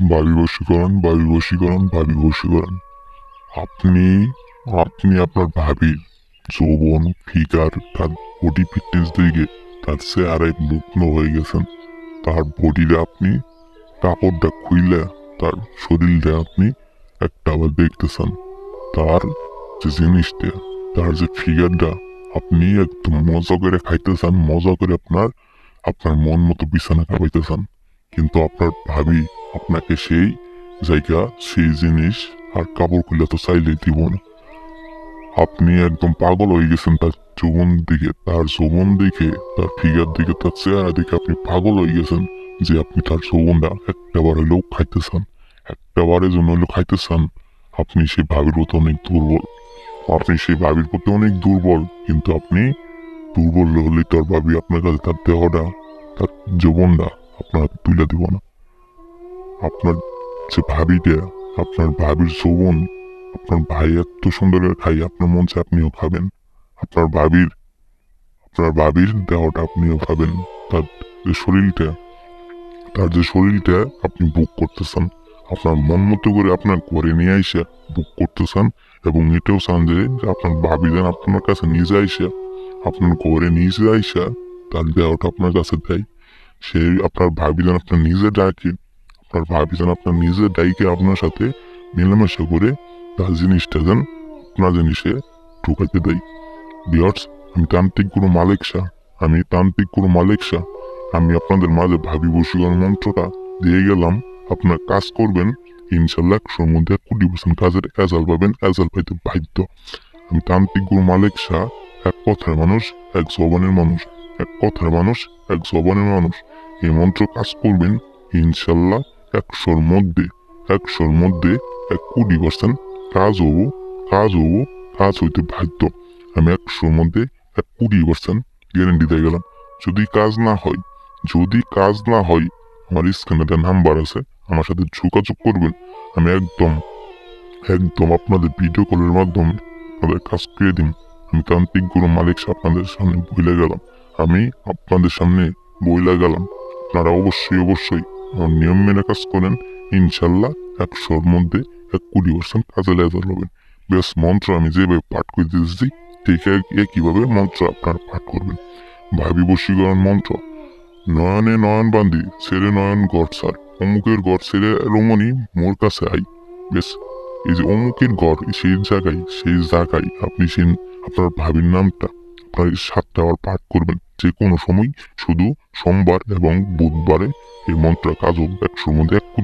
ভাবি বশীকরণ ভাবি বশীকরণ ভাবি বশীকরণ আপনি আপনি আপনার ভাবির যৌবন ফিগার তার বডি ফিটনেস দিকে তার চেহারায় মুগ্ন হয়ে গেছেন। তার বডিরে আপনি, কাপড়টা খুইলে তার শরীরটা আপনি একটা আবার দেখতেছেন। তার যে জিনিসটা, তার যে ফিগারটা আপনি একদম মজা করে খাইতেছেন, মজা করে আপনার আপনার মন মতো বিছানা খাওয়াইতেছেন কিন্তু আপনার ভাবি আপনাকে সেই জায়গা, সেই জিনিস আর কাপড় খুলে তো চাইলে দিব না। আপনি একদম পাগল হয়ে গেছেন তার যৌবন দিকে, তার যৌবন দিকে, তার ফিগার দিকে, তার চেহারা দিকে আপনি পাগল হয়ে গেছেন যে আপনি তার যৌবনটা একটা বার হইলেও চান একটা বারের জন্য খাইতে চান আপনি সেই ভাবির প্রতি অনেক দুর্বল। আপনি সেই ভাবির প্রতি অনেক দুর্বল, কিন্তু আপনি দুর্বল হলে তার ভাবি আপনার কাছে তার দেহটা, তার যৌবনটা আপনার তুলে দিব না। আপনার যে ভাবিটা, আপনার ভাবির যৌবন, আপনার ভাই এত সুন্দর করে খাই আপনার মন চায় আপনিও খাবেন। আপনার ভাবির আপনার ভাবির দেহটা আপনিও খাবেন। তার যে শরীরটা, তার যে শরীরটা আপনি বুক করতেছেন, আপনার মন মতো করে আপনার ঘরে নিয়ে আইসে বুক করতেছেন এবং এটাও চান যে যে আপনার ভাবি যেন আপনার কাছে নিজে আইসে, আপনার ঘরে নিজে আইসা তার দেহটা আপনার কাছে দেয়। সেই আপনার ভাবি যেন আপনার নিজে ডাকে আপনার ভাবি যেন আপনার নিজের ডাইকে আপনার সাথে মেলামেশা করে তার জিনিসটা যেন আপনার জিনিসে ঢুকাইতে দেয়। বিয়ার্স আমি তান্ত্রিক গুরু মালিক শাহ আমি তান্ত্রিক গুরু মালিক শাহ আমি আপনাদের মাঝে ভাবি বসীকরণ মন্ত্রটা দিয়ে গেলাম। আপনার কাজ করবেন। ইনশাল্লাহ একশোর মধ্যে কুড়ি পার্সেন্ট কাজের এজাল পাবেন। অ্যাজাল পাইতে বাধ্য। আমি তান্ত্রিক গুরু মালিক শাহ এক কথার মানুষ, এক জবানের মানুষ। এক কথার মানুষ, এক জবানের মানুষ। এই মন্ত্র কাজ করবেন। ইনশাল্লাহ একশোর মধ্যে একশোর মধ্যে এক কুড়ি পার্সেন্ট কাজ হব কাজ হব, কাজ হইতে বাধ্য। আমি একশোর মধ্যে এক কুড়ি পার্সেন্ট গ্যারেন্টি দিয়ে গেলাম। যদি কাজ না হয়, যদি কাজ না হয়, আমার স্ক্রিনে নাম্বার আছে, আমার সাথে যোগাযোগ করবেন। আমি একদম একদম আপনাদের ভিডিও কলের মাধ্যমে আপনাদের কাজ করে দিন। আমি তান্ত্রিক গুরু মালিক আপনাদের সামনে বইলে গেলাম। আমি আপনাদের সামনে বইলে গেলাম। আপনারা অবশ্যই অবশ্যই নিয়ম মেনে কাজ করেন, ইনশাল্লাহ একশোর মধ্যে এক কুড়ি পার্সেন্ট কাজে লেজার হবেন। বেশ, মন্ত্র আমি যেভাবে পাঠ করে দিয়েছি, ঠিক এক- একইভাবে মন্ত্র আপনারা পাঠ করবেন। ভাবি বশীকরণ মন্ত্র, নয়নে নয়ন বান্ধি ছেড়ে নয়ন গড় সার অমুকের গড় ছেড়ে রমণী মোর কাছে আই। বেশ, এই যে অমুকের গড়, সেই জায়গায় সেই জায়গায় আপনি সেই, আপনার ভাবির নামটা, আপনার সাতটা আবার পাঠ করবেন। যে কোনো সময়, শুধু সোমবার এবং বুধবারে এই মন্ত্র কাজ একশোর মধ্যে এক কোটি